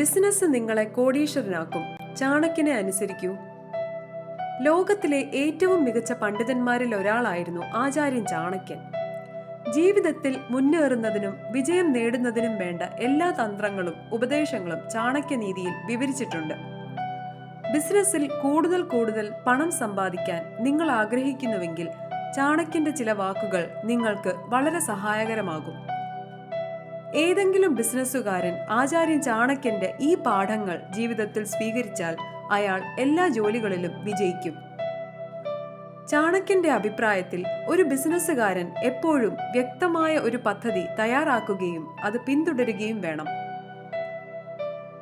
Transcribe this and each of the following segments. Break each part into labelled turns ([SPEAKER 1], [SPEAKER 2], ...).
[SPEAKER 1] Business നിങ്ങളെ കോടീശ്വരനാക്കും. ചാണക്യനെ അനുസരിക്കൂ. ലോകത്തിലെ ഏറ്റവും മികച്ച പണ്ഡിതന്മാരിൽ ഒരാളായിരുന്നു ആചാര്യൻ ചാണക്യൻ. ജീവിതത്തിൽ മുന്നേറുന്നതിനും വിജയം നേടുന്നതിനും വേണ്ട എല്ലാ തന്ത്രങ്ങളും ഉപദേശങ്ങളും ചാണക്യനീതിയിൽ വിവരിച്ചിട്ടുണ്ട്. ബിസിനസ്സിൽ കൂടുതൽ കൂടുതൽ പണം സമ്പാദിക്കാൻ നിങ്ങൾ ആഗ്രഹിക്കുന്നുവെങ്കിൽ ചാണക്യന്റെ ചില വാക്കുകൾ നിങ്ങൾക്ക് വളരെ സഹായകരമാകും. ഏതെങ്കിലും ബിസിനസ്സുകാരൻ ആചാര്യൻ ചാണക്യന്റെ ഈ പാഠങ്ങൾ ജീവിതത്തിൽ സ്വീകരിച്ചാൽ അയാൾ എല്ലാ ജോലികളിലും വിജയിക്കും. ചാണക്യന്റെ അഭിപ്രായത്തിൽ ഒരു ബിസിനസ്സുകാരൻ എപ്പോഴും വ്യക്തമായ ഒരു പദ്ധതി തയ്യാറാക്കുകയും അത് പിന്തുടരുകയും വേണം.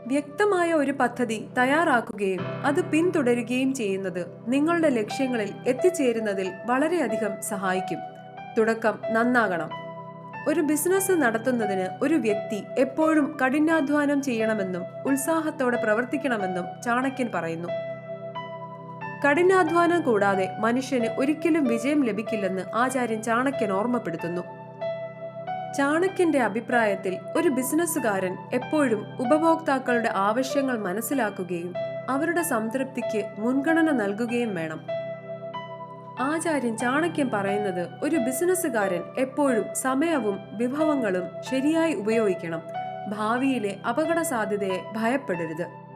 [SPEAKER 1] വ്യക്തമായ ഒരു പദ്ധതി തയ്യാറാക്കുകയും അത് പിന്തുടരുകയും ചെയ്യുന്നത് നിങ്ങളുടെ ലക്ഷ്യങ്ങളിൽ എത്തിച്ചേരുന്നതിൽ വളരെയധികം സഹായിക്കും. തുടക്കം നന്നാകണം. ഒരു ബിസിനസ് നടത്തുന്നതിന് ഒരു വ്യക്തി എപ്പോഴും കഠിനാധ്വാനം ചെയ്യണമെന്നും ഉത്സാഹത്തോടെ പ്രവർത്തിക്കണമെന്നും ചാണക്യൻ പറയുന്നു. കഠിനാധ്വാനം കൂടാതെ മനുഷ്യന് ഒരിക്കലും വിജയം ലഭിക്കില്ലെന്ന് ആചാര്യൻ ചാണക്യൻ ഓർമ്മപ്പെടുത്തുന്നു. ചാണക്യന്റെ അഭിപ്രായത്തിൽ ഒരു ബിസിനസ്സുകാരൻ എപ്പോഴും ഉപഭോക്താക്കളുടെ ആവശ്യങ്ങൾ മനസ്സിലാക്കുകയും അവരുടെ സംതൃപ്തിക്ക് മുൻഗണന നൽകുകയും വേണം. ആചാര്യൻ ചാണക്യൻ പറയുന്നത് ഒരു ബിസിനസ്സുകാരൻ എപ്പോഴും സമയവും വിഭവങ്ങളും ശരിയായി ഉപയോഗിക്കണം. ഭാവിയിലെ അപകട സാധ്യതയെ ഭയപ്പെടരുത്.